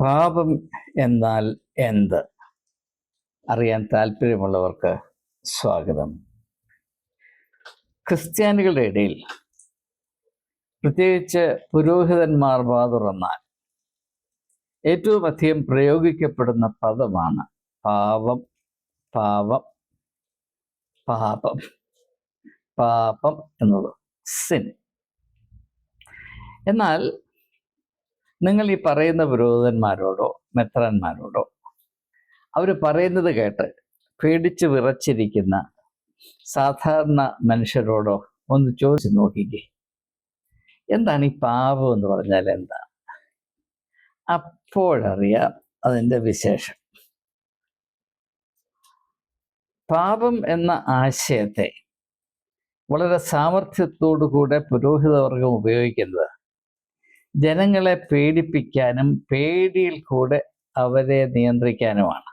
പാപം എന്നാൽ എന്ത്? അറിയാൻ താല്പര്യമുള്ളവർക്ക് സ്വാഗതം. ക്രിസ്ത്യാനികളുടെ ഇടയിൽ പ്രത്യേകിച്ച് പുരോഹിതന്മാർ വാതുറന്നാൽ ഏറ്റവും അധികം പ്രയോഗിക്കപ്പെടുന്ന പദമാണ് പാപം പാപം പാപം പാപം എന്നുള്ളത് സിൻ എന്നാൽ നിങ്ങൾ ഈ പറയുന്ന പുരോഹിതന്മാരോടോ മെത്രാന്മാരോടോ അവർ പറയുന്നത് കേട്ട് പേടിച്ച് വിറച്ചിരിക്കുന്ന സാധാരണ മനുഷ്യരോടോ ഒന്ന് ചോദിച്ചു നോക്കിക്കേ. എന്താണ് ഈ പാപം എന്ന് പറഞ്ഞാൽ എന്താണ് അപ്പോഴറിയാം അതിന്റെ വിശേഷം. പാപം എന്ന ആശയത്തെ വളരെ സാമർഥ്യത്തോടു കൂടെ പുരോഹിതവർഗം ഉപയോഗിക്കുന്നത് ജനങ്ങളെ പേടിപ്പിക്കാനും പേടിയിൽ കൂടെ അവരെ നിയന്ത്രിക്കാനുമാണ്.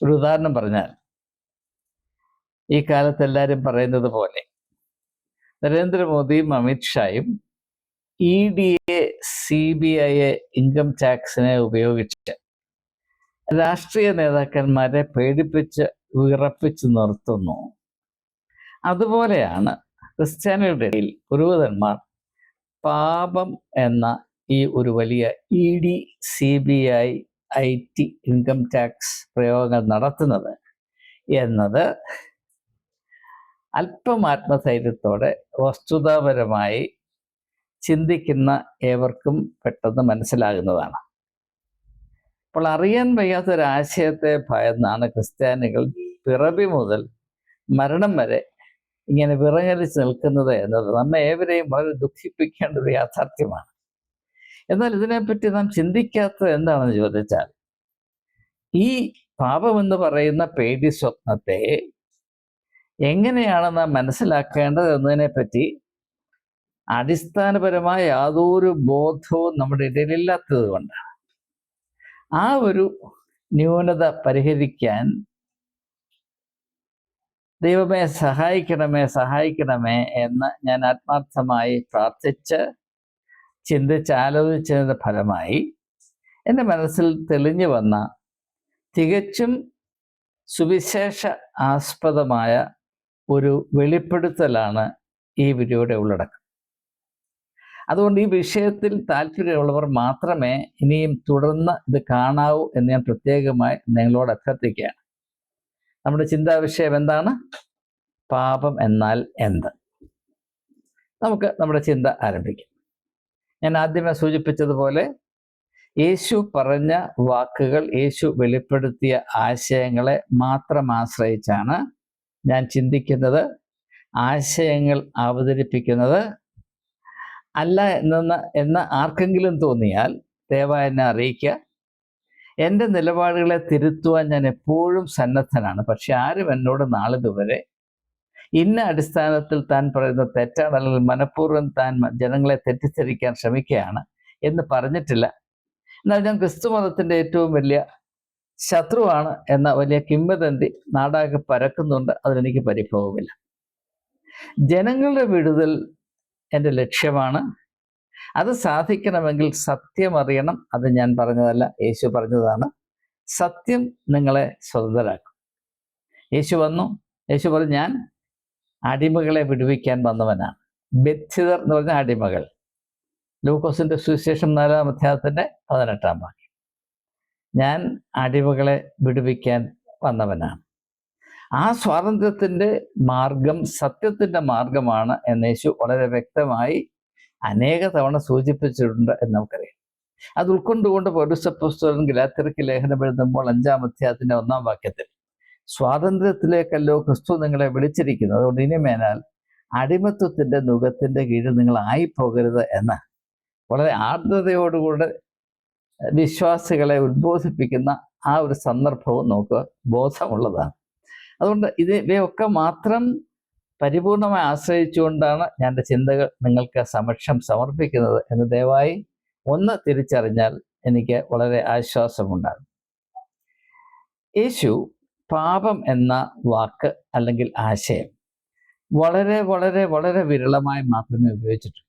ഒരു ഉദാഹരണം പറഞ്ഞാൽ ഈ കാലത്ത് എല്ലാവരും പറയുന്നത് പോലെ നരേന്ദ്രമോദിയും അമിത്ഷായും E D A C B I income ടാക്സിനെ ഉപയോഗിച്ച് രാഷ്ട്രീയ നേതാക്കന്മാരെ പേടിപ്പിച്ച് വിറപ്പിച്ച് നിർത്തുന്നു. അതുപോലെയാണ് ക്രിസ്ത്യാനിയുടെ ഇടയിൽ പുരോഹിതന്മാർ പാപം എന്ന ഈ ഒരു വലിയ E D C B I I T income tax പ്രയോഗങ്ങൾ നടത്തുന്നത് എന്നത് അല്പം ആത്മധൈര്യത്തോടെ വസ്തുതാപരമായി ചിന്തിക്കുന്ന ഏവർക്കും പെട്ടെന്ന് മനസ്സിലാകുന്നതാണ്. അപ്പോൾ അറിയാൻ വയ്യാത്തൊരാശയത്തെ ഭയന്നാണ് ക്രിസ്ത്യാനികൾ പിറവി മുതൽ മരണം വരെ ഇങ്ങനെ വിറങ്ങലിച്ച് നിൽക്കുന്നത് എന്നത് നമ്മെ ഏവരെയും വളരെ ദുഃഖിപ്പിക്കേണ്ട ഒരു യാഥാർത്ഥ്യമാണ്. എന്നാൽ ഇതിനെപ്പറ്റി നാം ചിന്തിക്കാത്തത് എന്താണെന്ന് ചോദിച്ചാൽ ഈ പാപമെന്ന് പറയുന്ന പേടി സ്വപ്നത്തെ എങ്ങനെയാണ് നാം മനസ്സിലാക്കേണ്ടത് എന്നതിനെപ്പറ്റി അടിസ്ഥാനപരമായ യാതൊരു ബോധവും നമ്മുടെ ഇടയിലില്ലാത്തത് കൊണ്ടാണ്. ആ ഒരു ന്യൂനത പരിഹരിക്കാൻ ദൈവമേ സഹായിക്കണമേ സഹായിക്കണമേ എന്ന് ഞാൻ ആത്മാർത്ഥമായി പ്രാർത്ഥിച്ച് ചിന്തിച്ച് ആലോചിച്ചതിന്റെ ഫലമായി എന്റെ മനസ്സിൽ തെളിഞ്ഞു വന്ന തികച്ചും സുവിശേഷ ആസ്പദമായ ഒരു വെളിപ്പെടുത്തലാണ് ഈ വീഡിയോയുടെ ഉള്ളടക്കം. അതുകൊണ്ട് ഈ വിഷയത്തിൽ താല്പര്യമുള്ളവർ മാത്രമേ ഇനിയും തുടർന്ന് ഇത് കാണാവൂ എന്ന് ഞാൻ പ്രത്യേകമായി നിങ്ങളോട് അഭ്യർത്ഥിക്കുകയാണ്. നമ്മുടെ ചിന്താ വിഷയം എന്താണ്? പാപം എന്നാൽ എന്ത്? നമുക്ക് നമ്മുടെ ചിന്ത ആരംഭിക്കാം. ഞാൻ ആദ്യമേ സൂചിപ്പിച്ചതുപോലെ യേശു പറഞ്ഞ വാക്കുകൾ യേശു വെളിപ്പെടുത്തിയ ആശയങ്ങളെ മാത്രം ആശ്രയിച്ചാണ് ഞാൻ ചിന്തിക്കുന്നത്. ആശയങ്ങൾ അവതരിപ്പിക്കുന്നത് അല്ല എന്ന എന്ന് ആർക്കെങ്കിലും തോന്നിയാൽ ദയവായി എന്നെ അറിയിക്കുക. എന്റെ നിലപാടുകളെ തിരുത്തുവാൻ ഞാൻ എപ്പോഴും സന്നദ്ധനാണ്. പക്ഷെ ആരും എന്നോട് നാളിതുവരെ ഇന്ന അടിസ്ഥാനത്തിൽ താൻ പറയുന്ന തെറ്റാണ് അല്ലെങ്കിൽ മനഃപൂർവം താൻ ജനങ്ങളെ തെറ്റിദ്ധരിക്കാൻ ശ്രമിക്കുകയാണ് എന്ന് പറഞ്ഞിട്ടില്ല. എന്നാൽ ഞാൻ ക്രിസ്തു മതത്തിന്റെ ഏറ്റവും വലിയ ശത്രുവാണ് എന്ന വലിയ കിംവദന്തി നാടാകെ പരക്കുന്നുണ്ട്. അതിനെനിക്ക് പരിഭവമില്ല. ജനങ്ങളുടെ വിടുതൽ എന്റെ ലക്ഷ്യമാണ്. അത് സാധിക്കണമെങ്കിൽ സത്യം അറിയണം. അത് ഞാൻ പറഞ്ഞതല്ല. യേശു പറഞ്ഞതാണ്. സത്യം നിങ്ങളെ സ്വതന്ത്രരാക്കും. യേശു വന്നു. യേശു പറഞ്ഞു ഞാൻ അടിമകളെ വിടുവിക്കാൻ വന്നവനാണ്. ബെഥിതർ എന്ന് പറഞ്ഞ അടിമകൾ. ലൂക്കോസിന്റെ സുവിശേഷം നാലാം അധ്യായത്തിന്റെ പതിനെട്ടാം വാക്യം. ഞാൻ അടിമകളെ വിടുവിക്കാൻ വന്നവനാണ്. ആ സ്വാതന്ത്ര്യത്തിന്റെ മാർഗം സത്യത്തിന്റെ മാർഗമാണ് എന്ന് യേശു വളരെ വ്യക്തമായി അനേക തവണ സൂചിപ്പിച്ചിട്ടുണ്ട് എന്ന് നമുക്കറിയാം. അത് ഉൾക്കൊണ്ടുകൊണ്ട് പൗരസപ്പുസ്തകൻ ഗലാത്തിരക്ക് ലേഖനം എഴുതുമ്പോൾ അഞ്ചാം അധ്യായത്തിന്റെ ഒന്നാം വാക്യത്തിൽ സ്വാതന്ത്ര്യത്തിലേക്കല്ലോ ക്രിസ്തു നിങ്ങളെ വിളിച്ചിരിക്കുന്നത് അതുകൊണ്ട് ഇനി മേനാൽ അടിമത്വത്തിന്റെ നുഖത്തിന്റെ കീഴിൽ നിങ്ങൾ ആയിപ്പോകരുത് എന്ന്. വളരെ ആർദ്രതയോടുകൂടെ വിശ്വാസികളെ ഉദ്ബോധിപ്പിക്കുന്ന ആ ഒരു സന്ദർഭവും നമുക്ക് ബോധമുള്ളതാണ്. അതുകൊണ്ട് ഇത് ഇവയൊക്കെ മാത്രം പരിപൂർണമായി ആശ്രയിച്ചുകൊണ്ടാണ് ഞാൻ എന്റെ ചിന്തകൾ നിങ്ങൾക്ക് സമക്ഷം സമർപ്പിക്കുന്നത് എന്ന് ദയവായി ഒന്ന് തിരിച്ചറിഞ്ഞാൽ എനിക്ക് വളരെ ആശ്വാസമുണ്ടാകും. യേശു പാപം എന്ന വാക്ക് അല്ലെങ്കിൽ ആശയം വളരെ വളരെ വളരെ വിരളമായി മാത്രമേ ഉപയോഗിച്ചിട്ടുള്ളൂ.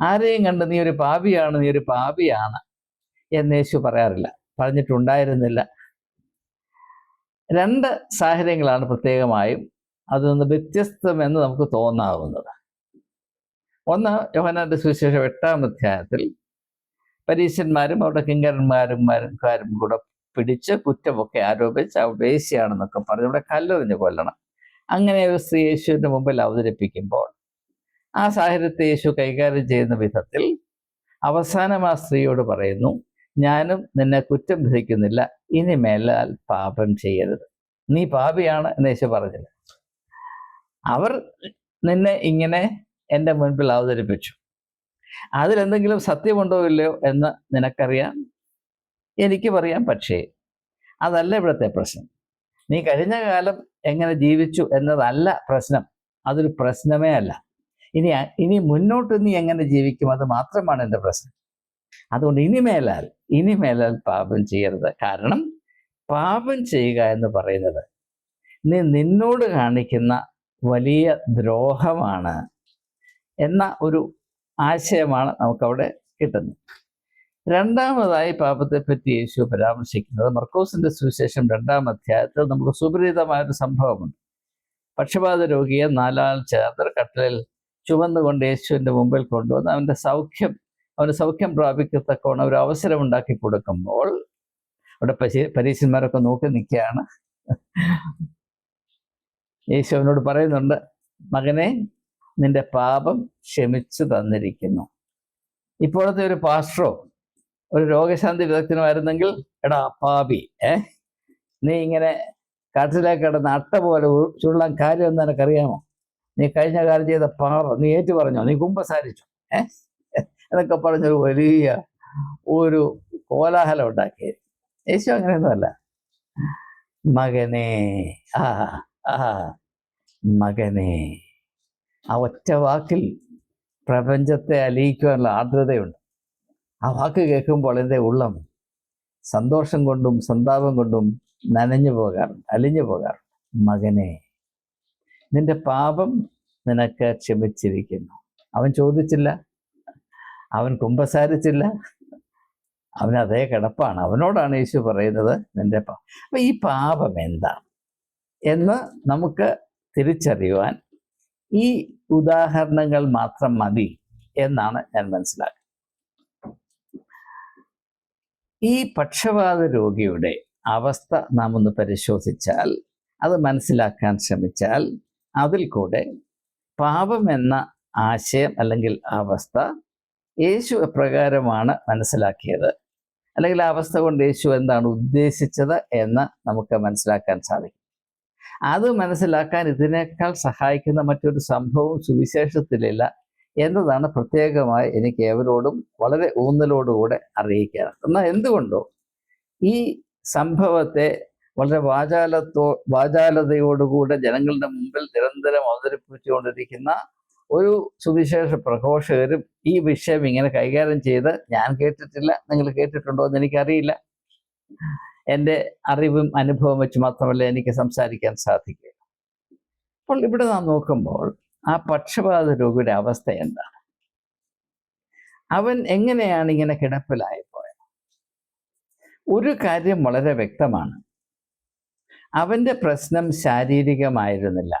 ആരെയും കണ്ട് നീ ഒരു പാപിയാണ് നീ ഒരു പാപിയാണ് എന്ന് യേശു പറയാറില്ല. പറഞ്ഞിട്ടുണ്ടായിരുന്നില്ല. രണ്ട് സാഹചര്യങ്ങളാണ് പ്രത്യേകമായും അതിൽ നിന്ന് വ്യത്യസ്തമെന്ന് നമുക്ക് തോന്നാവുന്നത് ഒന്ന് യോഹനാന്റെ സുവിശേഷം എട്ടാം അധ്യായത്തിൽ പരീശന്മാരും അവരുടെ കിങ്കരന്മാരും കാരും കൂടെ പിടിച്ച് കുറ്റമൊക്കെ ആരോപിച്ച് അവ വേശിയാണെന്നൊക്കെ പറഞ്ഞ്. ഇവിടെ കല്ലെറിഞ്ഞ് കൊല്ലണം. അങ്ങനെ സ്ത്രീ യേശുവിന്റെ മുമ്പിൽ അവതരിപ്പിക്കുമ്പോൾ ആ സാഹചര്യത്തെ യേശു കൈകാര്യം ചെയ്യുന്ന വിധത്തിൽ അവസാനം ആ സ്ത്രീയോട് പറയുന്നു ഞാനും നിന്നെ കുറ്റം വിധിക്കുന്നില്ല. ഇനി മേലാൽ പാപം ചെയ്യരുത്. നീ പാപിയാണ് എന്ന് യേശു പറഞ്ഞില്ല. അവർ നിന്നെ ഇങ്ങനെ എന്റെ മുൻപിൽ അവതരിപ്പിച്ചു. അതിലെന്തെങ്കിലും സത്യമുണ്ടോ ഇല്ലയോ എന്ന് നിനക്കറിയാം. എനിക്ക് പറയാം പക്ഷേ അതല്ല ഇവിടുത്തെ പ്രശ്നം. നീ കഴിഞ്ഞ കാലം എങ്ങനെ ജീവിച്ചു എന്നതല്ല പ്രശ്നം. അതൊരു പ്രശ്നമേ അല്ല. ഇനി ഇനി മുന്നോട്ട് നീ എങ്ങനെ ജീവിക്കും അത് മാത്രമാണ് എന്റെ പ്രശ്നം. അതുകൊണ്ട് ഇനിമേലാൽ ഇനിമേലാൽ പാപം ചെയ്യരുത്. കാരണം പാപം ചെയ്യുക എന്ന് പറയുന്നത് നീ നിന്നോട് കാണിക്കുന്ന വലിയ ദ്രോഹമാണ് എന്ന ഒരു ആശയമാണ് നമുക്കവിടെ കിട്ടുന്നത്. രണ്ടാമതായി പാപത്തെപ്പറ്റി യേശു പരാമർശിക്കുന്നത് മർക്കോസിന്റെ സുവിശേഷം രണ്ടാം അധ്യായത്തിൽ നമുക്ക് സുപരീതമായൊരു സംഭവമുണ്ട്. പക്ഷപാത രോഗിയെ നാലാൾ ചേർത്ത് കട്ടലിൽ ചുമന്നുകൊണ്ട് യേശുവിന്റെ മുമ്പിൽ കൊണ്ടുവന്ന് അവന്റെ സൗഖ്യം അവന് സൗഖ്യം പ്രാപിക്കത്തക്കോണം ഒരു അവസരം ഉണ്ടാക്കി കൊടുക്കുമ്പോൾ അവിടെ പരീക്ഷന്മാരൊക്കെ നോക്കി നിൽക്കുകയാണ്. യേശു അവനോട് പറയുന്നുണ്ട് മകനെ നിന്റെ പാപം ക്ഷമിച്ചു തന്നിരിക്കുന്നു. ഇപ്പോഴത്തെ ഒരു പാസ്റ്ററോ ഒരു രോഗശാന്തി വിദഗ്ധനുമായിരുന്നെങ്കിൽ എടാ പാപി ഏ നീ ഇങ്ങനെ കാട്ടിലേക്ക് കിടന്ന് അട്ട പോലെ ചുള്ളാൻ കാര്യം എന്ന് എനിക്കറിയാമോ നീ കഴിഞ്ഞ കാലം ചെയ്ത പാപം നീ ഏറ്റു പറഞ്ഞോ നീ കുമ്പസാരിച്ചു ഏ? എന്നൊക്കെ പറഞ്ഞൊരു വലിയ ഒരു കോലാഹലം ഉണ്ടാക്കിയത് യേശു അങ്ങനെയൊന്നുമല്ല. മകനെ ആ മകനെ ആ ഒറ്റ വാക്കിൽ പ്രപഞ്ചത്തെ അലിയിക്കുവാനുള്ള ആർദ്രതയുണ്ട്. ആ വാക്ക് കേൾക്കുമ്പോൾ എന്റെ ഉള്ളം സന്തോഷം കൊണ്ടും സന്താപം കൊണ്ടും നനഞ്ഞു പോകാറുണ്ട് അലിഞ്ഞു പോകാറുണ്ട്. മകനെ നിന്റെ പാപം നിനക്ക് ക്ഷമിച്ചിരിക്കുന്നു. അവൻ ചോദിച്ചില്ല അവൻ കുമ്പസാരിച്ചില്ല അവൻ അതേ കിടപ്പാണ്. അവനോടാണ് യേശു പറയുന്നത് നിന്റെ പാപം അപ്പൊ ഈ പാപം എന്താണ്? എന്ന് നമുക്ക് തിരിച്ചറിയുവാൻ ഈ ഉദാഹരണങ്ങൾ മാത്രം മതി എന്നാണ് ഞാൻ മനസ്സിലാക്കുന്നത്. ഈ പക്ഷപാത രോഗിയുടെ അവസ്ഥ നാം ഒന്ന് പരിശോധിച്ചാൽ അത് മനസ്സിലാക്കാൻ ശ്രമിച്ചാൽ അതിൽ കൂടെ പാപം എന്ന ആശയം അല്ലെങ്കിൽ അവസ്ഥ യേശു എപ്രകാരമാണ് മനസ്സിലാക്കിയത്? അല്ലെങ്കിൽ ആ അവസ്ഥ കൊണ്ട് യേശു എന്താണ് ഉദ്ദേശിച്ചത് എന്ന് നമുക്ക് മനസ്സിലാക്കാൻ സാധിക്കും. അത് മനസ്സിലാക്കാൻ ഇതിനേക്കാൾ സഹായിക്കുന്ന മറ്റൊരു സംഭവം സുവിശേഷത്തിലില്ല എന്നതാണ് പ്രത്യേകമായി എനിക്ക് ഏവരോടും വളരെ ഊന്നലോടുകൂടെ അറിയിക്കാറ്. എന്നാൽ എന്തുകൊണ്ടോ ഈ സംഭവത്തെ വളരെ വാചാലത്തോ വാചാലതയോടുകൂടെ ജനങ്ങളുടെ മുമ്പിൽ നിരന്തരം അവതരിപ്പിച്ചുകൊണ്ടിരിക്കുന്ന ഒരു സുവിശേഷ പ്രഘോഷകരും ഈ വിഷയം ഇങ്ങനെ കൈകാര്യം ചെയ്ത് ഞാൻ കേട്ടിട്ടില്ല നിങ്ങൾ കേട്ടിട്ടുണ്ടോ എന്ന് എനിക്കറിയില്ല. എന്റെ അറിവും അനുഭവം വെച്ച് മാത്രമല്ല എനിക്ക് സംസാരിക്കാൻ സാധിക്കുക. അപ്പോൾ ഇവിടെ നാം നോക്കുമ്പോൾ ആ പക്ഷപാത രോഗിയുടെ അവസ്ഥ എന്താണ്? അവൻ എങ്ങനെയാണ് ഇങ്ങനെ കിടപ്പിലായി പോയത് ഒരു കാര്യം വളരെ വ്യക്തമാണ്. അവന്റെ പ്രശ്നം ശാരീരികമായിരുന്നില്ല.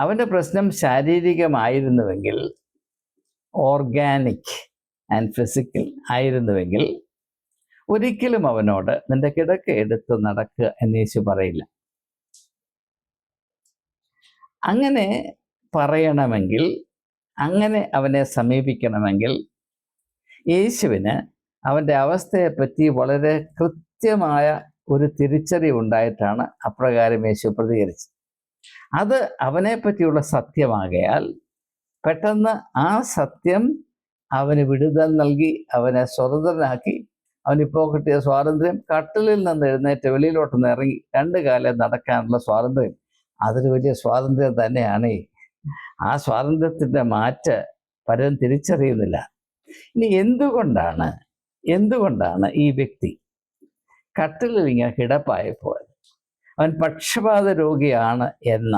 അവന്റെ പ്രശ്നം ശാരീരികമായിരുന്നുവെങ്കിൽ ഓർഗാനിക് ആൻഡ് ഫിസിക്കൽ ആയിരുന്നുവെങ്കിൽ ഒരിക്കലും അവനോട് നിന്റെ കിടക്ക എടുത്ത് നടക്കുക എന്ന് യേശു പറയില്ല. അങ്ങനെ പറയണമെങ്കിൽ അങ്ങനെ അവനെ സമീപിക്കണമെങ്കിൽ യേശുവിന് അവന്റെ അവസ്ഥയെപ്പറ്റി വളരെ കൃത്യമായ ഒരു തിരിച്ചറിവുണ്ടായിട്ടാണ് അപ്രകാരം യേശു പ്രതികരിച്ചത്. അത് അവനെ പറ്റിയുള്ള സത്യമാകയാൽ പെട്ടെന്ന് ആ സത്യം അവന് വിടുതൽ നൽകി അവനെ സ്വതന്ത്രനാക്കി അവനിപ്പോൾ കിട്ടിയ സ്വാതന്ത്ര്യം കട്ടിലിൽ നിന്ന് എഴുന്നേറ്റ് വെളിയിലോട്ടൊന്ന് ഇറങ്ങി രണ്ട് കാലം നടക്കാനുള്ള സ്വാതന്ത്ര്യം. അതൊരു വലിയ സ്വാതന്ത്ര്യം തന്നെയാണ്. ആ സ്വാതന്ത്ര്യത്തിന്റെ മാറ്റ പലരും തിരിച്ചറിയുന്നില്ല. ഇനി എന്തുകൊണ്ടാണ് എന്തുകൊണ്ടാണ് ഈ വ്യക്തി കട്ടിലിൽ ഇങ്ങനെ കിടപ്പായപ്പോൾ അവൻ പക്ഷപാത രോഗിയാണ് എന്ന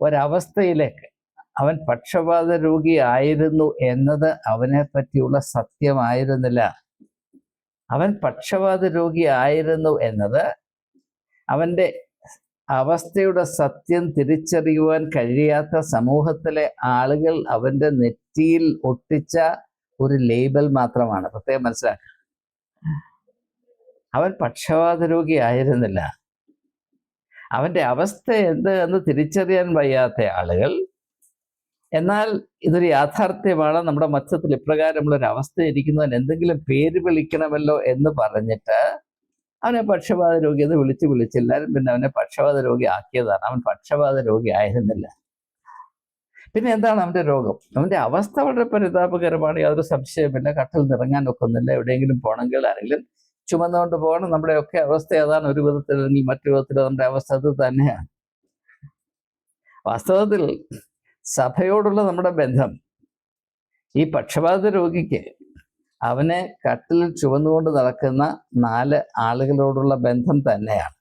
ഒരവസ്ഥയിലേക്ക് അവൻ പക്ഷപാത രോഗിയായിരുന്നു എന്നത് അവനെ പറ്റിയുള്ള സത്യമായിരുന്നില്ല. അവൻ പക്ഷപാത രോഗി ആയിരുന്നു എന്നത് അവന്റെ അവസ്ഥയുടെ സത്യം തിരിച്ചറിയുവാൻ കഴിയാത്ത സമൂഹത്തിലെ ആളുകൾ അവന്റെ നെറ്റിയിൽ ഒട്ടിച്ച ഒരു ലേബൽ മാത്രമാണ്. പ്രത്യേകം മനസ്സിലാക്കുക അവൻ പക്ഷപാത രോഗി ആയിരുന്നില്ല. അവന്റെ അവസ്ഥ എന്ത് എന്ന് തിരിച്ചറിയാൻ വയ്യാത്ത ആളുകൾ എന്നാൽ ഇതൊരു യാഥാർത്ഥ്യമാണ്. നമ്മുടെ മച്ചത്തിൽ ഇപ്രകാരമുള്ള ഒരു അവസ്ഥ ഇരിക്കുന്നതിന് എന്തെങ്കിലും പേര് വിളിക്കണമല്ലോ എന്ന് പറഞ്ഞിട്ട് അവനെ പക്ഷപാത രോഗി എന്ന് വിളിച്ച് വിളിച്ച് എല്ലാവരും പിന്നെ അവനെ പക്ഷപാത രോഗി ആക്കിയതാണ്. അവൻ പക്ഷപാത രോഗി ആയിരുന്നില്ല. പിന്നെ എന്താണ് അവന്റെ രോഗം? അവന്റെ അവസ്ഥ വളരെ പരിതാപകരമാണ്. യാതൊരു സംശയമില്ല കട്ടിൽ നിറങ്ങാൻ ഒക്കുന്നില്ല. എവിടെയെങ്കിലും പോകണമെങ്കിൽ ആരെങ്കിലും ചുമന്നുകൊണ്ട് പോകണം. നമ്മുടെയൊക്കെ അവസ്ഥ ഏതാണ്? ഒരു വിധത്തിൽ അല്ലെങ്കിൽ മറ്റു വിധത്തിൽ നമ്മുടെ അവസ്ഥ അത് തന്നെയാണ്. വാസ്തവത്തിൽ സഭയോടുള്ള നമ്മുടെ ബന്ധം. ഈ പക്ഷപാത രോഗിക്ക് അവനെ കട്ടിൽ ചുവന്നുകൊണ്ട് നടക്കുന്ന നാല് ആളുകളോടുള്ള ബന്ധം തന്നെയാണ്.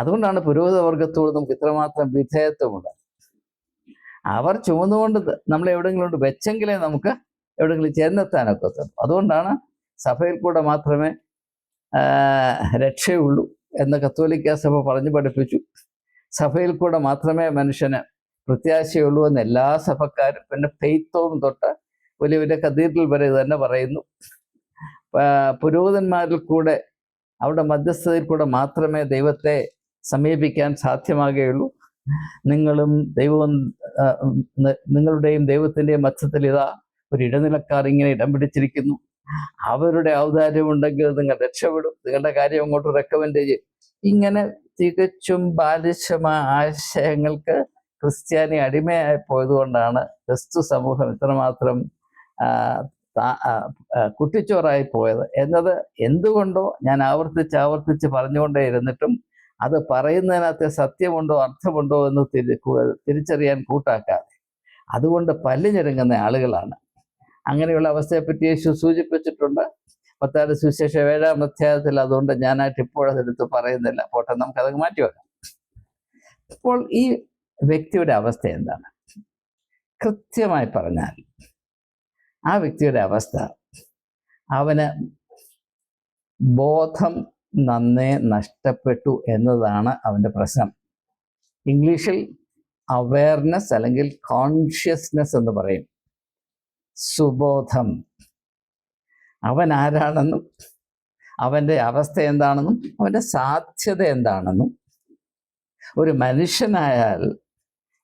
അതുകൊണ്ടാണ് പുരോഹിത വർഗത്തോട് നമുക്ക് ഇത്രമാത്രം വിധേയത്വമുണ്ട്. അവർ ചുമന്നുകൊണ്ട് നമ്മൾ എവിടെയെങ്കിലും വെച്ചെങ്കിലേ നമുക്ക് എവിടെയെങ്കിലും ചെന്നെത്താനൊക്കെ എത്തുള്ളൂ അതുകൊണ്ടാണ് സഭയിൽ കൂടെ മാത്രമേ രക്ഷയുള്ളൂ എന്ന് കത്തോലിക്ക സഭ പറഞ്ഞു പഠിപ്പിച്ചു. സഭയിൽ കൂടെ മാത്രമേ മനുഷ്യന് പ്രത്യാശയുള്ളൂ എന്ന് എല്ലാ സഭക്കാരും പിന്നെ ഫെയ്ത്തോം തൊട്ട് വലിയ വലിയ കത്തീഡ്രൽ വരെ തന്നെ പറയുന്നു. പുരോഹിതന്മാരിൽ കൂടെ അവരുടെ മധ്യസ്ഥതയിൽ കൂടെ മാത്രമേ ദൈവത്തെ സമീപിക്കാൻ സാധ്യമാകുകയുള്ളൂ. നിങ്ങളും ദൈവവും നിങ്ങളുടെയും ദൈവത്തിന്റെയും മധ്യത്തിൽ ഇതാ ഒരു ഇടനിലക്കാർ ഇങ്ങനെ ഇടം പിടിച്ചിരിക്കുന്നു. അവരുടെ ഔദാര്യം ഉണ്ടെങ്കിൽ നിങ്ങൾ രക്ഷപ്പെടും. നിങ്ങളുടെ കാര്യം അങ്ങോട്ട് റെക്കമെൻഡ് ചെയ്യും. ഇങ്ങനെ തികച്ചും ബാലിശമായ ആശയങ്ങൾക്ക് ക്രിസ്ത്യാനി അടിമയായി പോയത് കൊണ്ടാണ് ക്രിസ്തു സമൂഹം ഇത്രമാത്രം കുട്ടിച്ചോറായി പോയത്. എന്നത് എന്തുകൊണ്ടോ ഞാൻ ആവർത്തിച്ച് ആവർത്തിച്ച് പറഞ്ഞുകൊണ്ടേ ഇരുന്നിട്ടും അത് പറയുന്നതിനകത്ത് സത്യമുണ്ടോ അർത്ഥമുണ്ടോ എന്ന് തിരി തിരിച്ചറിയാൻ കൂട്ടാക്കാതെ. അതുകൊണ്ട് പല്ലിഞ്ഞിറങ്ങുന്ന ആളുകളാണ്. അങ്ങനെയുള്ള അവസ്ഥയെപ്പറ്റി യേശു സൂചിപ്പിച്ചിട്ടുണ്ട്. പത്താറ് സുശേഷ ഏഴാം അധ്യായത്തിൽ അതുകൊണ്ട് ഞാനായിട്ട് ഇപ്പോഴതെടുത്ത് പറയുന്നില്ല. പോട്ടെ നമുക്കത് മാറ്റി വെക്കാം അപ്പോൾ ഈ വ്യക്തിയുടെ അവസ്ഥ എന്താണ്? കൃത്യമായി പറഞ്ഞാൽ ആ വ്യക്തിയുടെ അവസ്ഥ അവന് ബോധം നന്നേ നഷ്ടപ്പെട്ടു എന്നതാണ് അവന്റെ പ്രശ്നം. ഇംഗ്ലീഷിൽ അവയർനെസ് അല്ലെങ്കിൽ കോൺഷ്യസ്നെസ് എന്ന് പറയും. സുബോധം. അവൻ ആരാണെന്നും അവന്റെ അവസ്ഥ എന്താണെന്നും അവന്റെ സാധ്യത എന്താണെന്നും. ഒരു മനുഷ്യനായാൽ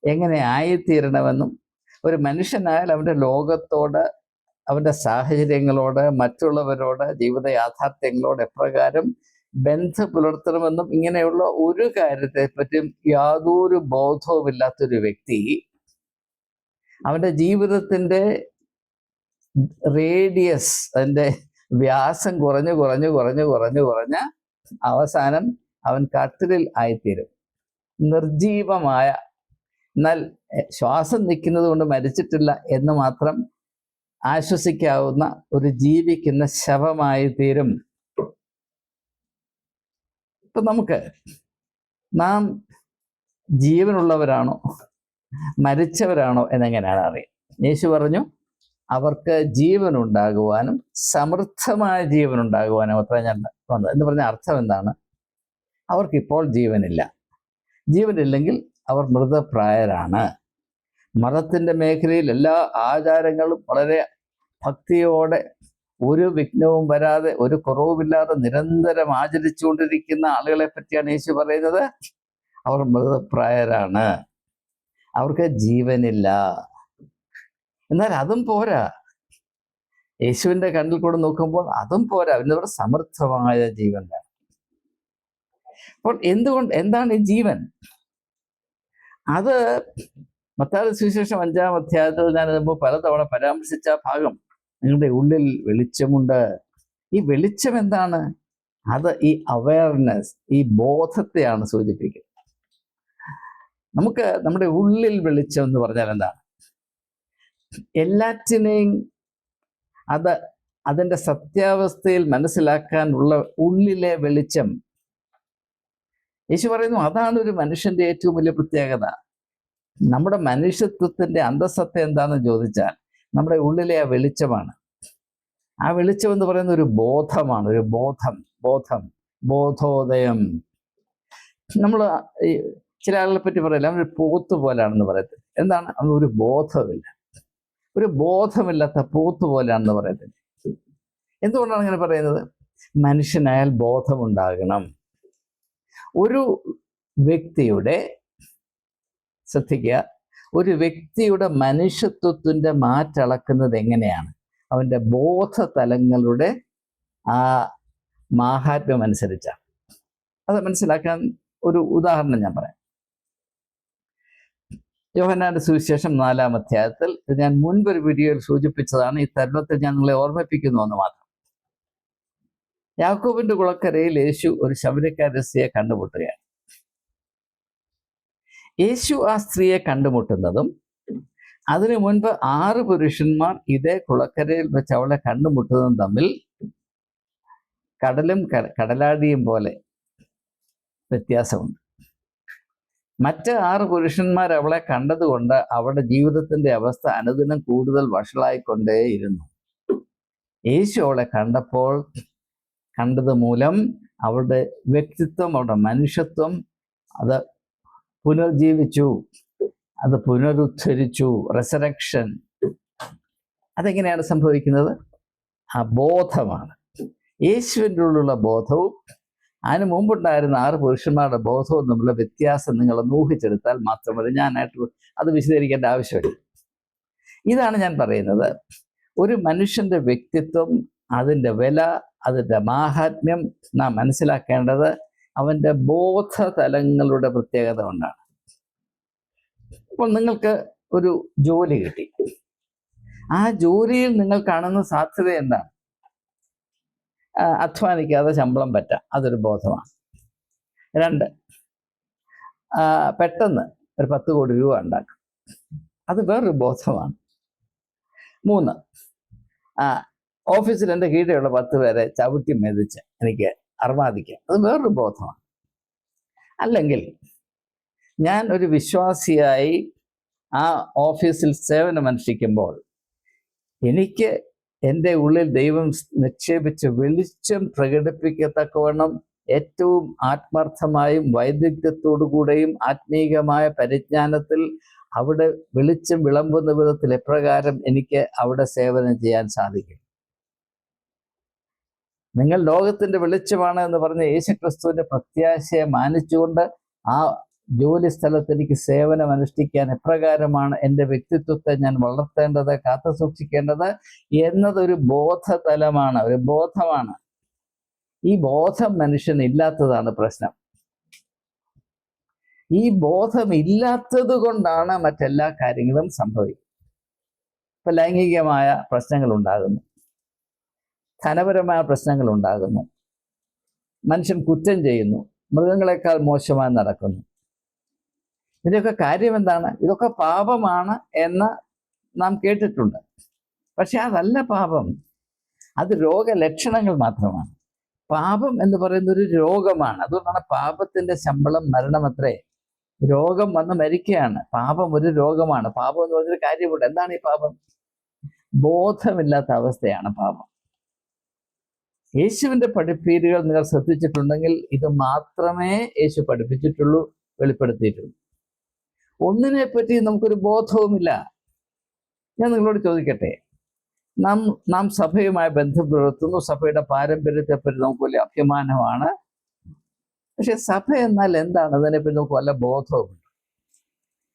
എങ്ങനെ ആയിത്തീരണമെന്നും ഒരു മനുഷ്യനായാൽ അവന്റെ ലോകത്തോട് അവന്റെ സാഹചര്യങ്ങളോട് മറ്റുള്ളവരോട് ജീവിത യാഥാർത്ഥ്യങ്ങളോട് എപ്രകാരം ബന്ധം പുലർത്തണമെന്നും ഇങ്ങനെയുള്ള ഒരു കാര്യത്തെ പറ്റിയും യാതൊരു ബോധവുമില്ലാത്തൊരു വ്യക്തി അവന്റെ ജീവിതത്തിന്റെ റേഡിയസ് അതിന്റെ വ്യാസം കുറഞ്ഞു കുറഞ്ഞു കുറഞ്ഞു കുറഞ്ഞു കുറഞ്ഞ് അവസാനം അവൻ കട്ടിലിൽ ആയിത്തീരും. നിർജീവമായ എന്നാൽ ശ്വാസം നിൽക്കുന്നത് കൊണ്ട് മരിച്ചിട്ടില്ല എന്ന് മാത്രം ആശ്വസിക്കാവുന്ന ഒരു ജീവിക്കുന്ന ശവമായി തീരും. ഇപ്പൊ നമുക്ക് നാം ജീവനുള്ളവരാണോ മരിച്ചവരാണോ എന്നെങ്ങനെയാണ് അറിയാം യേശു പറഞ്ഞു അവർക്ക് ജീവൻ ഉണ്ടാകുവാനും സമൃദ്ധമായ ജീവൻ ഉണ്ടാകുവാനും അത്ര ഞാൻ വന്നത്. എന്ന് പറഞ്ഞ അർത്ഥം എന്താണ്? അവർക്കിപ്പോൾ ജീവനില്ല. ജീവനില്ലെങ്കിൽ അവർ മൃതപ്രായരാണ്. മതത്തിന്റെ മേഖലയിൽ എല്ലാ ആചാരങ്ങളും വളരെ ഭക്തിയോടെ ഒരു വിഘ്നവും വരാതെ ഒരു കുറവുമില്ലാതെ നിരന്തരം ആചരിച്ചുകൊണ്ടിരിക്കുന്ന ആളുകളെ പറ്റിയാണ് യേശു പറയുന്നത്. അവർ മൃതപ്രായരാണ്. അവർക്ക് ജീവനില്ല. എന്നാൽ അതും പോരാ. യേശുവിന്റെ കണ്ണിൽ കൂടെ നോക്കുമ്പോൾ അതും പോരാ. അവനവർ സമൃദ്ധമായ ജീവൻ വേണം. അപ്പോൾ എന്തുകൊണ്ട് എന്താണ് ഈ ജീവൻ? അത് മത്താല സുവിശേഷം അഞ്ചാം അധ്യായത്തിൽ ഞാൻ മുമ്പ് പലതവണ പരാമർശിച്ച ഭാഗം. നിങ്ങളുടെ ഉള്ളിൽ വെളിച്ചമുണ്ട്. ഈ വെളിച്ചം എന്താണ്? അത് ഈ അവയർനെസ് ഈ ബോധത്തെയാണ് സൂചിപ്പിക്കുന്നത്. നമുക്ക് നമ്മുടെ ഉള്ളിൽ വെളിച്ചം എന്ന് പറഞ്ഞാൽ എന്താണ്? എല്ലാറ്റിനെയും അത് അതിന്റെ സത്യാവസ്ഥയിൽ മനസ്സിലാക്കാനുള്ള ഉള്ളിലെ വെളിച്ചം യേശു പറയുന്നു അതാണ് ഒരു മനുഷ്യന്റെ ഏറ്റവും വലിയ പ്രത്യേകത. നമ്മുടെ മനുഷ്യത്വത്തിന്റെ അന്തസ്സത്ത എന്താണെന്ന് ചോദിച്ചാൽ നമ്മുടെ ഉള്ളിലെ ആ വെളിച്ചമാണ്. ആ വെളിച്ചം എന്ന് പറയുന്ന ഒരു ബോധമാണ് ഒരു ബോധം ബോധം ബോധോദയം. നമ്മൾ ചില ആളുകളെ പറ്റി പറയില്ല അവൻ ഒരു പോത്ത് പോലാണെന്ന് പറയത്തില്ല. എന്താണ്? അവൻ ഒരു ബോധമില്ല. ഒരു ബോധമില്ലാത്ത പോത്ത് പോലെയാണെന്ന് പറയത്തില്ല. എന്തുകൊണ്ടാണ് അങ്ങനെ പറയുന്നത്? മനുഷ്യനായാൽ ബോധമുണ്ടാകണം. ഒരു വ്യക്തിയുടെ ശ്രദ്ധിക്കുക ഒരു വ്യക്തിയുടെ മനുഷ്യത്വത്തിന്റെ മാറ്റളക്കുന്നത് എങ്ങനെയാണ്? അവന്റെ ബോധതലങ്ങളുടെ ആ മാഹാത്മ്യം അനുസരിച്ചാണ് അത് മനസ്സിലാക്കാൻ ഒരു ഉദാഹരണം ഞാൻ പറയാം. യോഹനാന്റെ സുവിശേഷം നാലാം അധ്യായത്തിൽ ഞാൻ മുൻപൊരു വീഡിയോയിൽ സൂചിപ്പിച്ചതാണ് ഈ തരുണത്തിൽ ഞാൻ നിങ്ങളെ ഓർമ്മിപ്പിക്കുന്നു എന്ന് മാത്രം. യാക്കോബിന്റെ കുളക്കരയിൽ യേശു ഒരു ശബരിക്കാര സ്ത്രീയെ കണ്ടുമുട്ടുകയാണ്. യേശു ആ സ്ത്രീയെ കണ്ടുമുട്ടുന്നതും അതിനു മുൻപ് ആറ് പുരുഷന്മാർ ഇതേ കുളക്കരയിൽ വെച്ച് അവളെ കണ്ടുമുട്ടുന്നതും തമ്മിൽ കടലും കടലാടിയും പോലെ വ്യത്യാസമുണ്ട്. മറ്റ് ആറ് പുരുഷന്മാർ അവളെ കണ്ടതുകൊണ്ട് അവളുടെ ജീവിതത്തിന്റെ അവസ്ഥ അനുദിനം കൂടുതൽ വഷളായിക്കൊണ്ടേയിരുന്നു. യേശു അവളെ കണ്ടപ്പോൾ കണ്ടത് മൂലം അവരുടെ വ്യക്തിത്വം അവരുടെ മനുഷ്യത്വം അത് പുനർജീവിച്ചു. അത് പുനരുദ്ധരിച്ചു. റെസറക്ഷൻ അതെങ്ങനെയാണ് സംഭവിക്കുന്നത്? ആ ബോധമാണ്. യേശുവിന്റെ ഉള്ളിലുള്ള ബോധവും അതിന് മുമ്പുണ്ടായിരുന്ന ആറ് പുരുഷന്മാരുടെ ബോധവും തമ്മിലുള്ള വ്യത്യാസം നിങ്ങൾ ഊഹിച്ചെടുത്താൽ മാത്രം മതി ഞാനായിട്ട് അത് വിശദീകരിക്കേണ്ട ആവശ്യമില്ല. ഇതാണ് ഞാൻ പറയുന്നത്. ഒരു മനുഷ്യന്റെ വ്യക്തിത്വം അതിന്റെ വില അതിന്റെ മാഹാത്മ്യം നാം മനസ്സിലാക്കേണ്ടത് അവന്റെ ബോധതലങ്ങളുടെ പ്രത്യേകത കൊണ്ടാണ്. അപ്പോൾ നിങ്ങൾക്ക് ഒരു ജോലി കിട്ടി. ആ ജോലിയിൽ നിങ്ങൾ കാണുന്ന സാധ്യത എന്താണ്? അധ്വാനിക്കാതെ ശമ്പളം പറ്റാം. അതൊരു ബോധമാണ്. രണ്ട് പെട്ടെന്ന് ഒരു പത്ത് കോടി രൂപ ഉണ്ടാക്കും. അത് വേറൊരു ബോധമാണ്. മൂന്ന് ഓഫീസിൽ എന്റെ കീഴെയുള്ള പത്ത് പേരെ ചവിട്ടി മെതിച്ച് എനിക്ക് അർമാദിക്കാം അത് വേറൊരു ബോധമാണ്. അല്ലെങ്കിൽ ഞാൻ ഒരു വിശ്വാസിയായി ആ ഓഫീസിൽ സേവനമനുഷ്ഠിക്കുമ്പോൾ എനിക്ക് എന്റെ ഉള്ളിൽ ദൈവം നിക്ഷേപിച്ച വെളിച്ചം പ്രകടിപ്പിക്കത്തക്കവണ്ണം ഏറ്റവും ആത്മാർത്ഥമായും വൈദഗ്ധ്യത്തോടുകൂടെയും ആത്മീയമായ പരിജ്ഞാനത്തിൽ അവിടെ വെളിച്ചം വിളമ്പുന്ന വിധത്തിൽ എപ്രകാരം എനിക്ക് അവിടെ സേവനം ചെയ്യാൻ സാധിക്കും? നിങ്ങൾ ലോകത്തിന്റെ വെളിച്ചമാണ് എന്ന് പറഞ്ഞ യേശുക്രിസ്തുവിന്റെ പ്രത്യാശയെ മാനിച്ചുകൊണ്ട് ആ ജോലി സ്ഥലത്ത് എനിക്ക് സേവനം അനുഷ്ഠിക്കാൻ എപ്രകാരമാണ് എന്റെ വ്യക്തിത്വത്തെ ഞാൻ വളർത്തേണ്ടത് കാത്തു സൂക്ഷിക്കേണ്ടത് എന്നതൊരു ബോധതലമാണ് ഒരു ബോധമാണ്. ഈ ബോധം മനുഷ്യന് ഇല്ലാത്തതാണ് പ്രശ്നം. ഈ ബോധം ഇല്ലാത്തത് കൊണ്ടാണ് മറ്റെല്ലാ കാര്യങ്ങളും സംഭവിക്കുന്നത്. ഇപ്പൊ ലൈംഗികമായ പ്രശ്നങ്ങൾ ഉണ്ടാകുന്നു. ധനപരമായ പ്രശ്നങ്ങൾ ഉണ്ടാകുന്നു മനുഷ്യൻ കുറ്റം ചെയ്യുന്നു. മൃഗങ്ങളെക്കാൾ മോശമായി നടക്കുന്നു. ഇതിന്റെയൊക്കെ കാര്യം എന്താണ്? ഇതൊക്കെ പാപമാണ് എന്ന് നാം കേട്ടിട്ടുണ്ട്. പക്ഷെ അതല്ല പാപം. അത് രോഗലക്ഷണങ്ങൾ മാത്രമാണ്. പാപം എന്ന് പറയുന്ന ഒരു രോഗമാണ്. അതുകൊണ്ടാണ് പാപത്തിന്റെ ശമ്പളം മരണമത്രേ രോഗം വന്ന് മരിക്കുകയാണ്. പാപം ഒരു രോഗമാണ്. പാപം എന്ന് പറഞ്ഞൊരു കാര്യമുണ്ട്. എന്താണ് ഈ പാപം? ബോധമില്ലാത്ത അവസ്ഥയാണ് പാപം. യേശുവിന്റെ പഠിപ്പീരുകൾ നിങ്ങൾ ശ്രദ്ധിച്ചിട്ടുണ്ടെങ്കിൽ ഇത് മാത്രമേ യേശു പഠിപ്പിച്ചിട്ടുള്ളൂ വെളിപ്പെടുത്തിയിട്ടുള്ളൂ. ഒന്നിനെ പറ്റി നമുക്കൊരു ബോധവുമില്ല. ഞാൻ നിങ്ങളോട് ചോദിക്കട്ടെ നാം നാം സഭയുമായി ബന്ധം പുലർത്തുന്നു സഭയുടെ പാരമ്പര്യത്തെപ്പറ്റി നമുക്ക് വലിയ അഭിമാനമാണ്. പക്ഷെ സഭ എന്നാൽ എന്താണ്? അതിനെപ്പറ്റി നമുക്ക് വല്ല ബോധവുമുണ്ട്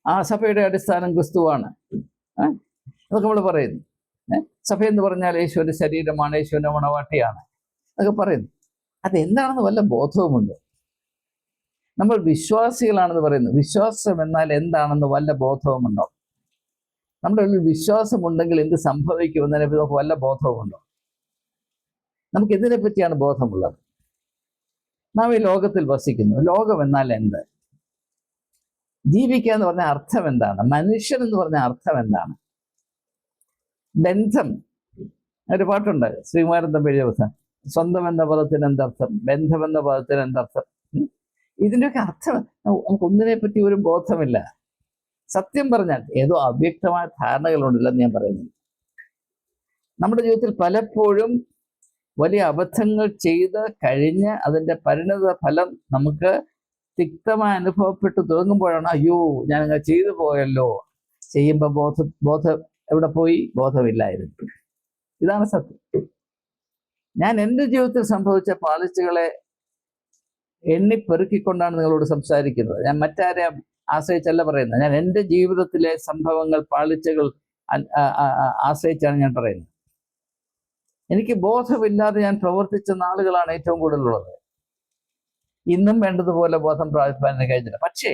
ആ സഭയുടെ അടിസ്ഥാനം ക്രിസ്തുവാണ്? അതൊക്കെ നമ്മൾ പറയുന്നു? സഭ എന്ന് പറഞ്ഞാൽ യേശുവിന്റെ ശരീരമാണ് യേശുവിന്റെ മണവാട്ടിയാണ്. അതൊക്കെ പറയുന്നു. അതെന്താണെന്ന് വല്ല ബോധവുമുണ്ടോ? നമ്മൾ വിശ്വാസികളാണെന്ന് പറയുന്നു. വിശ്വാസം എന്നാൽ എന്താണെന്ന് വല്ല ബോധവുമുണ്ടോ? നമ്മുടെ ഉള്ളിൽ വിശ്വാസമുണ്ടെങ്കിൽ എന്ത് സംഭവിക്കുമെന്നതിനെ പറ്റി നമുക്ക് വല്ല ബോധവുമുണ്ടോ? നമുക്ക് ഇതിനെ പറ്റിയാണ് ബോധമുള്ളത്? നാം ഈ ലോകത്തിൽ വസിക്കുന്നു. ലോകം എന്നാൽ എന്ത്? ജീവിക്കുക എന്ന് പറഞ്ഞ അർത്ഥം എന്താണ്? മനുഷ്യൻ എന്ന് പറഞ്ഞ അർത്ഥം എന്താണ്? ബന്ധം. ഒരു പാട്ടുണ്ട് ശ്രീകുമാരൻ തമ്പി എഴുതിയ പുസ്തകം സ്വന്തം എന്ന പദത്തിന് എന്തർത്ഥം ബന്ധം എന്ന പദത്തിന് എന്തർത്ഥം ഇതിന്റെയൊക്കെ അർത്ഥം നമുക്ക് ഒന്നിനെ പറ്റി ഒരു ബോധമില്ല. സത്യം പറഞ്ഞാൽ ഏതോ അവ്യക്തമായ ധാരണകളുണ്ടല്ലെന്ന് ഞാൻ പറയുന്നു. നമ്മുടെ ജീവിതത്തിൽ പലപ്പോഴും വലിയ അബദ്ധങ്ങൾ ചെയ്ത് കഴിഞ്ഞ് അതിന്റെ പരിണത ഫലം നമുക്ക് തിക്തമായി അനുഭവപ്പെട്ട് തുടങ്ങുമ്പോഴാണ് അയ്യോ ഞാൻ അങ്ങനെ ചെയ്തു പോയല്ലോ. ചെയ്യുമ്പോൾ ബോധ ബോധം എവിടെ പോയി? ബോധമില്ലായിരുന്നു. ഇതാണ് സത്യം. ഞാൻ എന്റെ ജീവിതത്തിൽ സംഭവിച്ച പാളിച്ചകളെ എണ്ണി പെറുക്കിക്കൊണ്ടാണ് നിങ്ങളോട് സംസാരിക്കുന്നത്. ഞാൻ മറ്റാരെ ആശ്രയിച്ചല്ല പറയുന്നത്. ഞാൻ എന്റെ ജീവിതത്തിലെ സംഭവങ്ങൾ പാളിച്ചകൾ ആശ്രയിച്ചാണ് ഞാൻ പറയുന്നത്. എനിക്ക് ബോധമില്ലാതെ ഞാൻ പ്രവർത്തിച്ച നാളുകളാണ് ഏറ്റവും കൂടുതലുള്ളത്. ഇന്നും വേണ്ടതുപോലെ ബോധം പ്രാപിപ്പാൻ കഴിഞ്ഞില്ല. പക്ഷേ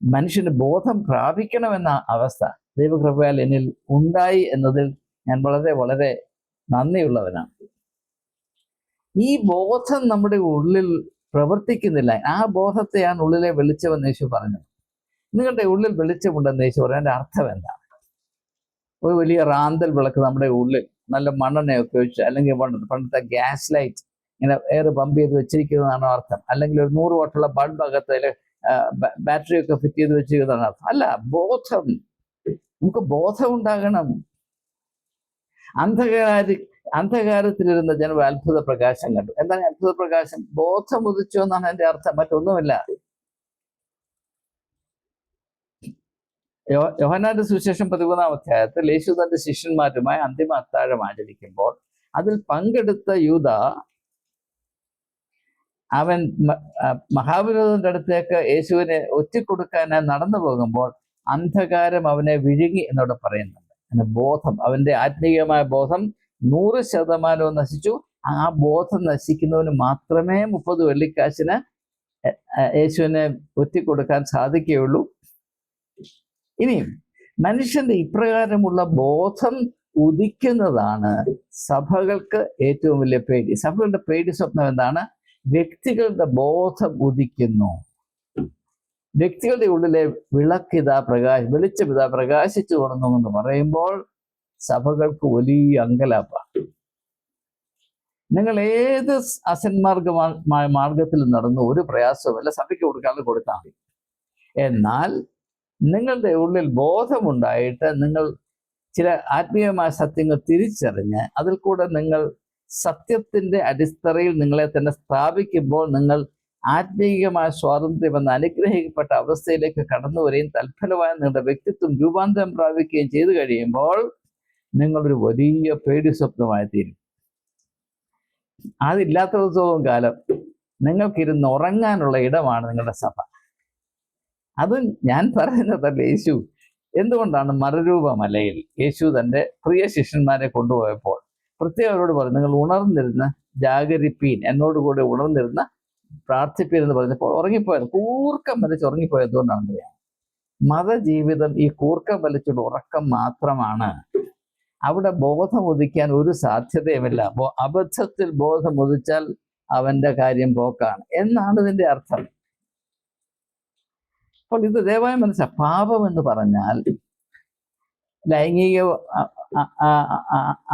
മനുഷ്യന് ബോധം പ്രാപിക്കണമെന്ന അവസ്ഥ ദൈവകൃപയാൽ എന്നിൽ ഉണ്ടായി എന്നതിൽ ഞാൻ വളരെ വളരെ നന്ദിയുള്ളവനാണ്. ഈ ബോധം നമ്മുടെ ഉള്ളിൽ പ്രവർത്തിക്കുന്നില്ല. ആ ബോധത്തെയാണ് ഉള്ളിലെ വെളിച്ചമെന്ന് യേശു പറഞ്ഞു നിങ്ങളുടെ ഉള്ളിൽ വെളിച്ചമുണ്ടെന്ന് യേശു പറയാൻ അർത്ഥം എന്താണ്? ഒരു വലിയ റാന്തൽ വിളക്ക് നമ്മുടെ ഉള്ളിൽ നല്ല മണ്ണെണ്ണയൊക്കെ വെച്ച് അല്ലെങ്കിൽ പണ്ട് പണ്ടത്തെ ഗ്യാസ് ലൈറ്റ് ഇങ്ങനെ എയർ പമ്പ് ചെയ്ത് വെച്ചിരിക്കുന്നതാണ് അർത്ഥം. അല്ലെങ്കിൽ ഒരു നൂറ് വോട്ടുള്ള ബൾബ് അകത്ത് ബാറ്ററി ഒക്കെ ഫിറ്റ് ചെയ്ത് വെച്ചിരിക്കുന്നതാണ് അർത്ഥം. അല്ല ബോധം. നമുക്ക് ബോധം ഉണ്ടാകണം. അന്ധകാരി അന്ധകാരത്തിലിരുന്ന ജനം അത്ഭുത പ്രകാശം കണ്ടു. എന്താണ് അത്ഭുത പ്രകാശം? ബോധം ഉദിച്ചു എന്നാണ് എന്റെ അർത്ഥം. മറ്റൊന്നുമില്ല. യോ- യോഹന്നാന്റെ സുവിശേഷം പതിമൂന്നാം അധ്യായത്തിൽ യേശു തന്റെ ശിഷ്യന്മാരുമായി അന്തിമ അത്താഴം ആചരിക്കുമ്പോൾ അതിൽ പങ്കെടുത്ത യൂത അവൻ മഹാവിരോധന്റെ അടുത്തേക്ക് യേശുവിനെ ഒറ്റിക്കൊടുക്കാനായി നടന്നു പോകുമ്പോൾ അന്ധകാരം അവനെ വിഴുങ്ങി എന്നോട് പറയുന്നുണ്ട്. ബോധം അവന്റെ ആത്മീയമായ ബോധം നൂറ് ശതമാനവും നശിച്ചു. ആ ബോധം നശിക്കുന്നവന് മാത്രമേ മുപ്പത് വെള്ളിക്കാശിന് യേശുവിനെ ഒറ്റിക്കൊടുക്കാൻ സാധിക്കുകയുള്ളൂ. ഇനിയും മനുഷ്യന്റെ ഇപ്രകാരമുള്ള ബോധം ഉദിക്കുന്നതാണ് സഭകൾക്ക് ഏറ്റവും വലിയ പേടി. സഭകളുടെ പേടി സ്വപ്നം എന്താണ്? വ്യക്തികളുടെ ബോധം ഉദിക്കുന്നു. വ്യക്തികളുടെ ഉള്ളിലെ വിളക്കിതാ പ്രകാശ് വെളിച്ചം ഇതാ പ്രകാശിച്ചു തുടങ്ങുമെന്ന് പറയുമ്പോൾ സഭകൾക്ക് വലിയ അങ്കലാപ്പാണ് നിങ്ങൾ ഏത് അസന്മാർഗമായ മാർഗത്തിൽ നടന്നു ഒരു പ്രയാസവുമല്ല സഭയ്ക്ക് കൊടുക്കാതെ കൊടുത്താൽ മതി. എന്നാൽ നിങ്ങളുടെ ഉള്ളിൽ ബോധമുണ്ടായിട്ട് നിങ്ങൾ ചില ആത്മീയമായ സത്യങ്ങൾ തിരിച്ചറിഞ്ഞ് അതിൽ കൂടെ നിങ്ങൾ സത്യത്തിന്റെ അടിത്തറയിൽ നിങ്ങളെ തന്നെ സ്ഥാപിക്കുമ്പോൾ നിങ്ങൾ ആത്മീയമായ സ്വാതന്ത്ര്യം എന്ന് അനുഗ്രഹിക്കപ്പെട്ട അവസ്ഥയിലേക്ക് കടന്നു വരികയും തൽഫലമായ നിങ്ങളുടെ വ്യക്തിത്വം രൂപാന്തരം പ്രാപിക്കുകയും ചെയ്തു കഴിയുമ്പോൾ നിങ്ങളൊരു വലിയ പേടി സ്വപ്നമായി തീരും അതില്ലാത്തടത്തോളം കാലം നിങ്ങൾക്കിരുന്ന് ഉറങ്ങാനുള്ള ഇടമാണ് നിങ്ങളുടെ സഭ. അത് ഞാൻ പറയുന്നതല്ല യേശു. എന്തുകൊണ്ടാണ് മരരൂപ മലയിൽ യേശു തന്റെ പ്രിയ ശിഷ്യന്മാരെ കൊണ്ടുപോയപ്പോൾ പ്രത്യേകം അവരോട് പറഞ്ഞു നിങ്ങൾ ഉണർന്നിരുന്ന് ജാഗരിപ്പീൻ എന്നോട് കൂടെ ഉണർന്നിരുന്ന് പ്രാർത്ഥിപ്പീൻ എന്ന് പറഞ്ഞപ്പോൾ ഉറങ്ങിപ്പോയത്. കൂർക്കം വലിച്ച് ഉറങ്ങിപ്പോയത് എന്തുകൊണ്ടാണെന്ന് ജീവിതം മതജീവിതം ഈ കൂർക്കം വലിച്ചുള്ള ഉറക്കം മാത്രമാണ് അവിടെ ബോധം ഉദിക്കാൻ ഒരു സാധ്യതയുമില്ല. അപ്പോൾ അബദ്ധത്തിൽ ബോധം ഉദിച്ചാൽ അവന്റെ കാര്യം പോക്കാണ്. എന്നാണ് ഇതിന്റെ അർത്ഥം. അപ്പോൾ ഇത് ദയവായി മനസ്സിലാ. പാപം എന്ന് പറഞ്ഞാൽ ലൈംഗിക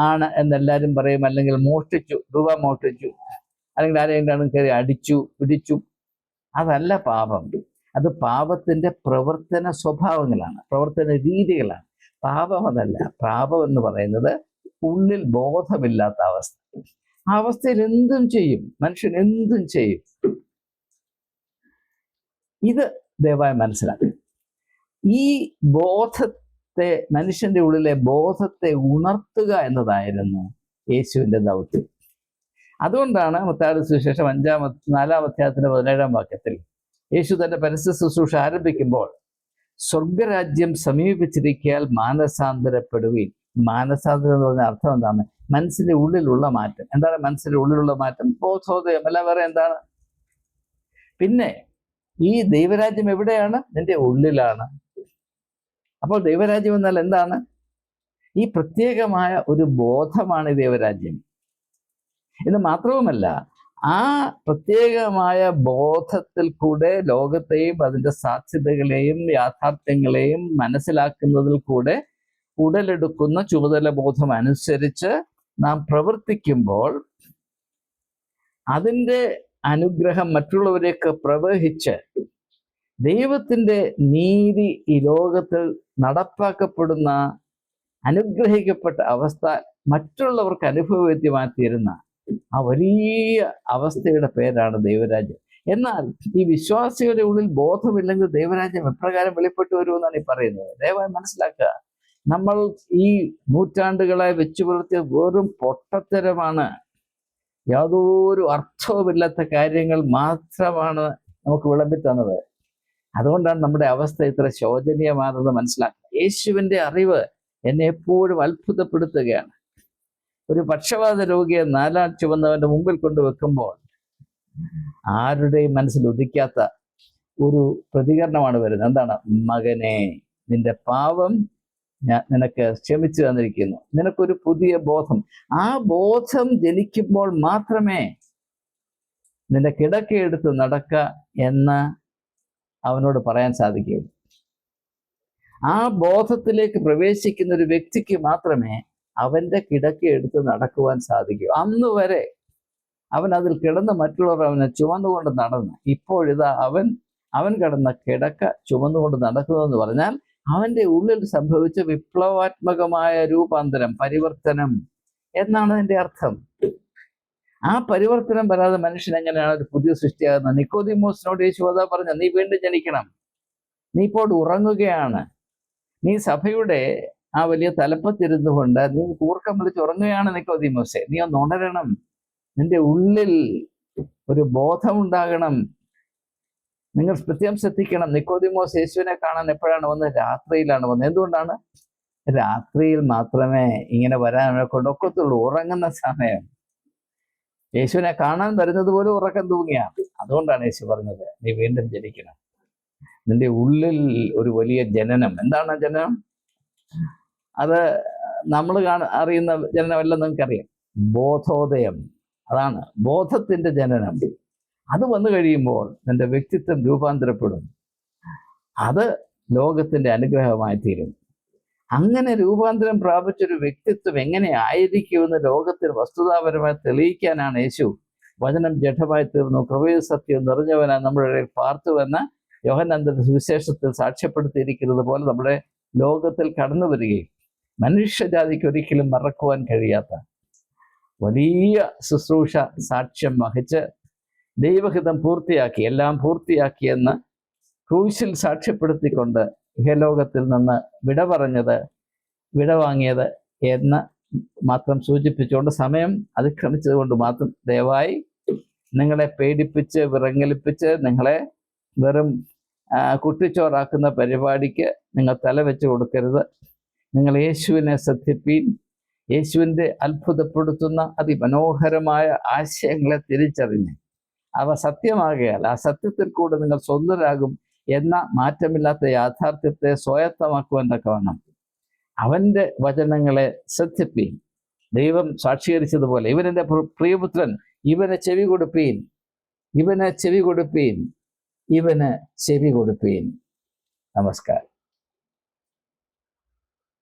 ആണ് എന്നെല്ലാവരും പറയും. അല്ലെങ്കിൽ മോഷ്ടിച്ചു രൂപ മോഷ്ടിച്ചു. അല്ലെങ്കിൽ ആരെങ്കിലും കയറി അടിച്ചു പിടിച്ചു. അതല്ല പാപം. അത് പാപത്തിന്റെ പ്രവർത്തന സ്വഭാവങ്ങളാണ്. പ്രവർത്തന രീതികളാണ്. പാപം അതല്ല പാപം എന്ന് പറയുന്നത് ഉള്ളിൽ ബോധമില്ലാത്ത അവസ്ഥ. ആ അവസ്ഥയിൽ എന്തും ചെയ്യും മനുഷ്യൻ എന്തും ചെയ്യും. ഇത് ദയവായി മനസ്സിലാക്കും ഈ ബോധത്തെ മനുഷ്യന്റെ ഉള്ളിലെ ബോധത്തെ ഉണർത്തുക എന്നതായിരുന്നു യേശുവിന്റെ ദൗത്യം. അതുകൊണ്ടാണ് മുത്താട് സുവിശേഷം അഞ്ചാം നാലാം അധ്യായത്തിന്റെ പതിനേഴാം വാക്യത്തിൽ യേശു തന്റെ പരസ്യ ശുശ്രൂഷ ആരംഭിക്കുമ്പോൾ സ്വർഗരാജ്യം സമീപിച്ചിരിക്കാൽ മാനസാന്തരപ്പെടുകയും മാനസാന്തരം എന്ന് പറഞ്ഞ അർത്ഥം എന്താണ്? മനസ്സിന്റെ ഉള്ളിലുള്ള മാറ്റം. എന്താണ് മനസ്സിന്റെ ഉള്ളിലുള്ള മാറ്റം? ബോധോദയം അല്ല വേറെ എന്താണ്? പിന്നെ ഈ ദൈവരാജ്യം എവിടെയാണ്? നിന്റെ ഉള്ളിലാണ്. അപ്പോൾ ദൈവരാജ്യം എന്നാൽ എന്താണ്? ഈ പ്രത്യേകമായ ഒരു ബോധമാണ് ദൈവരാജ്യം. എന്ന് മാത്രവുമല്ല ആ പ്രത്യേകമായ ബോധത്തിൽ കൂടെ ലോകത്തെയും അതിന്റെ സാധ്യതകളെയും യാഥാർത്ഥ്യങ്ങളെയും മനസ്സിലാക്കുന്നതിൽ കൂടെ ഉടലെടുക്കുന്ന ചുമതല ബോധം അനുസരിച്ച് നാം പ്രവർത്തിക്കുമ്പോൾ അതിന്റെ അനുഗ്രഹം മറ്റുള്ളവരേക്ക് പ്രവഹിച്ച് ദൈവത്തിന്റെ നീതി ഈ ലോകത്തിൽ നടപ്പാക്കപ്പെടുന്ന അനുഗ്രഹിക്കപ്പെട്ട അവസ്ഥ മറ്റുള്ളവർക്ക് അനുഭവവേദ്യമായി ആ വലിയ അവസ്ഥയുടെ പേരാണ് ദൈവരാജ്യം. എന്നാൽ ഈ വിശ്വാസിയുടെ ഉള്ളിൽ ബോധമില്ലെങ്കിൽ ദൈവരാജ്യം എപ്രകാരം വെളിപ്പെട്ടു വരുമെന്നാണ് ഈ പറയുന്നത്. ദയവായി മനസ്സിലാക്കുക. നമ്മൾ ഈ നൂറ്റാണ്ടുകളായി വെച്ചു പുലർത്തിയ വെറും പൊട്ടത്തരമാണ്. യാതൊരു അർത്ഥവുമില്ലാത്ത കാര്യങ്ങൾ മാത്രമാണ് നമുക്ക് വിളമ്പി തന്നത് അതുകൊണ്ടാണ് നമ്മുടെ അവസ്ഥ ഇത്ര ശോചനീയമാണെന്ന് മനസ്സിലാക്കുക. യേശുവിന്റെ അറിവ് എന്നെ എപ്പോഴും അത്ഭുതപ്പെടുത്തുകയാണ്. ഒരു പക്ഷപാത രോഗിയെ നാലാം ചുവന്നവന്റെ മുമ്പിൽ കൊണ്ടുവെക്കുമ്പോൾ ആരുടെയും മനസ്സിൽ ഉദിക്കാത്ത ഒരു പ്രതികരണമാണ് വരുന്നത്. എന്താണ്? മകനെ നിന്റെ പാപം ഞാൻ നിനക്ക് ക്ഷമിച്ചു തന്നിരിക്കുന്നു. നിനക്കൊരു പുതിയ ബോധം. ആ ബോധം ജനിക്കുമ്പോൾ മാത്രമേ നിന്റെ കിടക്കയെടുത്ത് നടക്ക എന്ന് അവനോട് പറയാൻ സാധിക്കുകയുള്ളൂ. ആ ബോധത്തിലേക്ക് പ്രവേശിക്കുന്ന ഒരു വ്യക്തിക്ക് മാത്രമേ അവന്റെ കിടക്കയെടുത്ത് നടക്കുവാൻ സാധിക്കും. അന്ന് വരെ അവൻ അതിൽ കിടന്ന് മറ്റുള്ളവർ അവനെ ചുമന്നുകൊണ്ട് നടന്നു ഇപ്പോഴിതാ അവൻ അവൻ കിടന്ന കിടക്ക ചുമന്നുകൊണ്ട് നടക്കുന്നു എന്ന് പറഞ്ഞാൽ അവന്റെ ഉള്ളിൽ സംഭവിച്ച വിപ്ലവാത്മകമായ രൂപാന്തരം പരിവർത്തനം എന്നാണ് അതിന്റെ അർത്ഥം. ആ പരിവർത്തനം വരാതെ മനുഷ്യൻ എങ്ങനെയാണ് ഒരു പുതിയ സൃഷ്ടിയാകുന്നത്? നിക്കോതിമോസിനോട് യേശു അതാ പറഞ്ഞ നീ വീണ്ടും ജനിക്കണം. നീ ഇപ്പോൾ ഉറങ്ങുകയാണ്. നീ സഭയുടെ ആ വലിയ തലപ്പത്തിരുന്നു കൊണ്ട് നീ കൂർക്കം വിളിച്ച് ഉറങ്ങുകയാണ് നിക്കോദിമോസെ. നീ ഒന്ന് ഉണരണം. നിന്റെ ഉള്ളിൽ ഒരു ബോധമുണ്ടാകണം. നിങ്ങൾ പ്രത്യേകം ശ്രദ്ധിക്കണം. നിക്കോദിമോസ് യേശുവിനെ കാണാൻ എപ്പോഴാണ് വന്നത്? രാത്രിയിലാണ് വന്നത്. എന്തുകൊണ്ടാണ്? രാത്രിയിൽ മാത്രമേ ഇങ്ങനെ വരാൻ കൊണ്ട് കൊണ്ടൊക്കത്തുള്ളൂ. ഉറങ്ങുന്ന സമയം. യേശുവിനെ കാണാൻ വരുന്നത് പോലും ഉറക്കം തൂങ്ങിയാണ് അതുകൊണ്ടാണ് യേശു പറഞ്ഞത് നീ വീണ്ടും ജനിക്കണം. നിന്റെ ഉള്ളിൽ ഒരു വലിയ ജനനം. എന്താണ് ജനനം? അത് നമ്മൾ കാണ അറിയുന്ന ജനനമല്ലെന്ന് നിങ്ങൾക്കറിയാം. ബോധോദയം. അതാണ് ബോധത്തിന്റെ ജനനം. അത് വന്നു കഴിയുമ്പോൾ എന്റെ വ്യക്തിത്വം രൂപാന്തരപ്പെടും. അത് ലോകത്തിന്റെ അനുഗ്രഹമായി തീരും. അങ്ങനെ രൂപാന്തരം പ്രാപിച്ചൊരു വ്യക്തിത്വം എങ്ങനെ ആയിരിക്കുമെന്ന് ലോകത്തിൽ വസ്തുതാപരമായി തെളിയിക്കാനാണ് യേശു. വചനം ജഡമായി തീർന്നു. കൃപയും സത്യം നിറഞ്ഞവനായി നമ്മുടെ ഇടയിൽ പാർത്തുവെന്ന് യോഹനന്ദന്റെ സുവിശേഷത്തിൽ സാക്ഷ്യപ്പെടുത്തിയിരിക്കുന്നത് പോലെ നമ്മുടെ ലോകത്തിൽ കടന്നു വരികയും മനുഷ്യജാതിക്ക് ഒരിക്കലും മറക്കുവാൻ കഴിയാത്ത വലിയ ശുശ്രൂഷ സാക്ഷ്യം വഹിച്ച് ദൈവഹിതം പൂർത്തിയാക്കി എല്ലാം പൂർത്തിയാക്കിയെന്ന് ക്രൂശിൽ സാക്ഷ്യപ്പെടുത്തിക്കൊണ്ട് ഇഹലോകത്തിൽ നിന്ന് വിട പറഞ്ഞത് വിട വാങ്ങിയത് എന്ന് മാത്രം സൂചിപ്പിച്ചുകൊണ്ട് സമയം അതിക്രമിച്ചത് കൊണ്ട് മാത്രം ദയവായി നിങ്ങളെ പേടിപ്പിച്ച് വിറങ്ങലിപ്പിച്ച് നിങ്ങളെ വെറും കുട്ടിച്ചോറാക്കുന്ന പരിപാടിക്ക് നിങ്ങൾ തല വെച്ച് കൊടുക്കരുത്. നിങ്ങൾ യേശുവിനെ ശ്രദ്ധിപ്പീൻ. യേശുവിന്റെ അത്ഭുതപ്പെടുത്തുന്ന അതിമനോഹരമായ ആശയങ്ങളെ തിരിച്ചറിഞ്ഞ്. അവ സത്യമാകയാൽ ആ സത്യത്തിൽ കൂടെ നിങ്ങൾ സ്വന്തരാകും എന്ന മാറ്റമില്ലാത്ത യാഥാർത്ഥ്യത്തെ സ്വായത്തമാക്കുവാൻ തക്കവണ്ണം അവന്റെ വചനങ്ങളെ ശ്രദ്ധിപ്പീൻ. ദൈവം സാക്ഷീകരിച്ചതുപോലെ ഇവനെന്റെ പ്രിയപുത്രൻ ഇവനെ ചെവി കൊടുപ്പീൻ. ഇവനെ ചെവി കൊടുപ്പീൻ. ഇവന് ചെവി കൊടുപ്പീൻ. നമസ്കാരം.